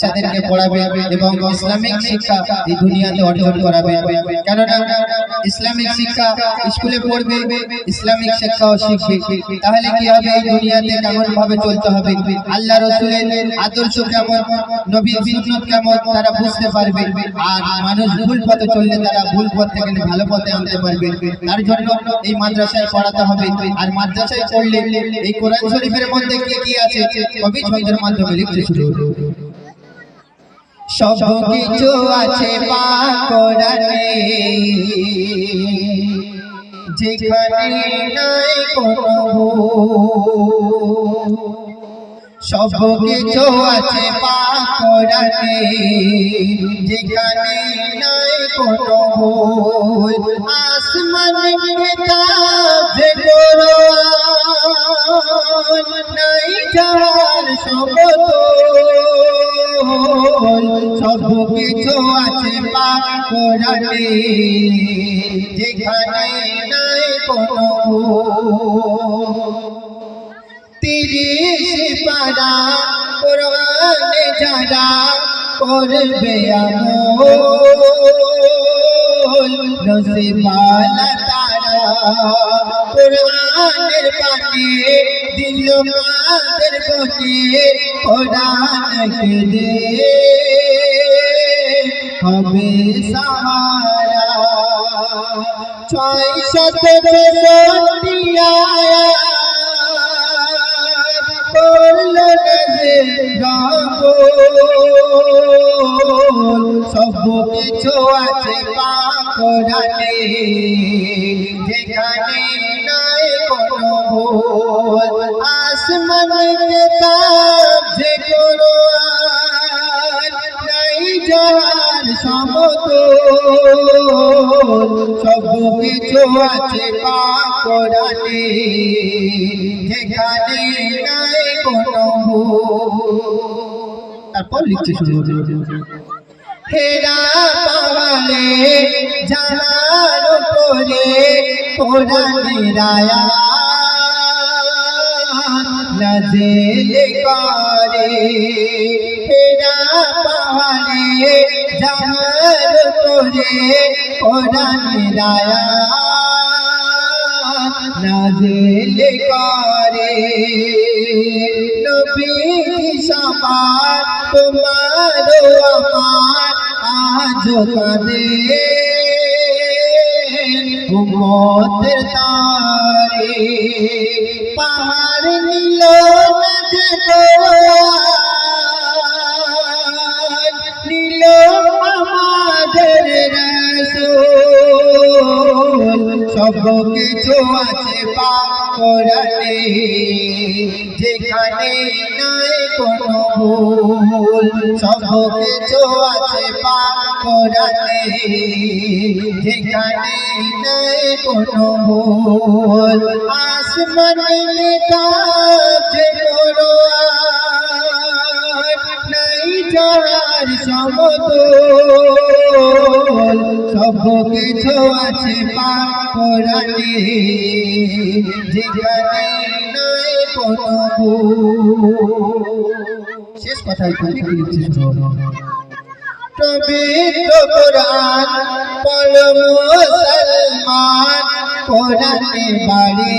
বাচ্চাদেরকে পড়াবে এবং ইসলামিক শিক্ষা এই দুনিয়াতে অর্জন করাবে। কেননা ইসলামিক শিক্ষা স্কুলে পড়বে, ইসলামিক শিক্ষাও শিখবে। তাহলে কি হবে? এই দুনিয়াতে কেমন ভাবে চলতে হবে? আল্লাহ রসুলের আদর্শ কেমন? নবীর সুন্নত কেমন? তারা বুঝতে পারবে। আর মানুষ ভুল পথে চললে তারা ভুল পথ থেকে ভালো পথে আনতে পারবে। তার জন্য এই মাদ্রাসায় পড়াতে হবে। আর মাদ্রাসায় পড়লে এই কোরআন শরীফের মধ্যে কি কি আছে? কবি ছন্দের মাধ্যমে লিখতে শুরু। সব কিছু আছে পাকড়ানে যেখানে নাই কোনো। সব কিছু আছে পাকড়ানে যেখানে নাই কোনো আসমান নাই যার সমতল সব কিছু আছে পাক কোরআনে যেখানে নাই কোনো তিরিশ পারা কোরআনে যারা করবে আমল নসিবালা তারা কোরআনের পানে দিল কাদের বনে কোরআনকে দে। হবে সাহারা। ছয় শত ছেষট্টিয়া করল সব কিছু আছে পাকড়ানে যেখানে নাই কোনো ভুল আসমান কিতাব যে কোরআন নাই যার সমতল। সব কিছু আছে পাকড়ানে যেখানে নাই কোনো ভুল। তারপর লিখতে শুরু হেরা পাওয়ালে জানার উপরে কোরআনের নাজেল করে হেরা পাওয়ালে জানার উপরে কোরআনের নাজেল করে নবীজি সবার তোমার আমার আজ কাঁদে। উম্মতের তারে পাহাড় নীল সব কিছু আছে পাক কোরআনে যেখানে নাই কোনো ভুল সব কিছু আছে পাক কোরআনে যেখানে নাই কোনো ভুল, আসমান কিতাব যে কোরআন নাই যার সমতল। সব আছে পাক যেখানে নাই কোনো শেষ কথাই তুমি লিখছিস পবিত্র কোরআন পড়ো মুসলমান কোরআনে বাড়ি।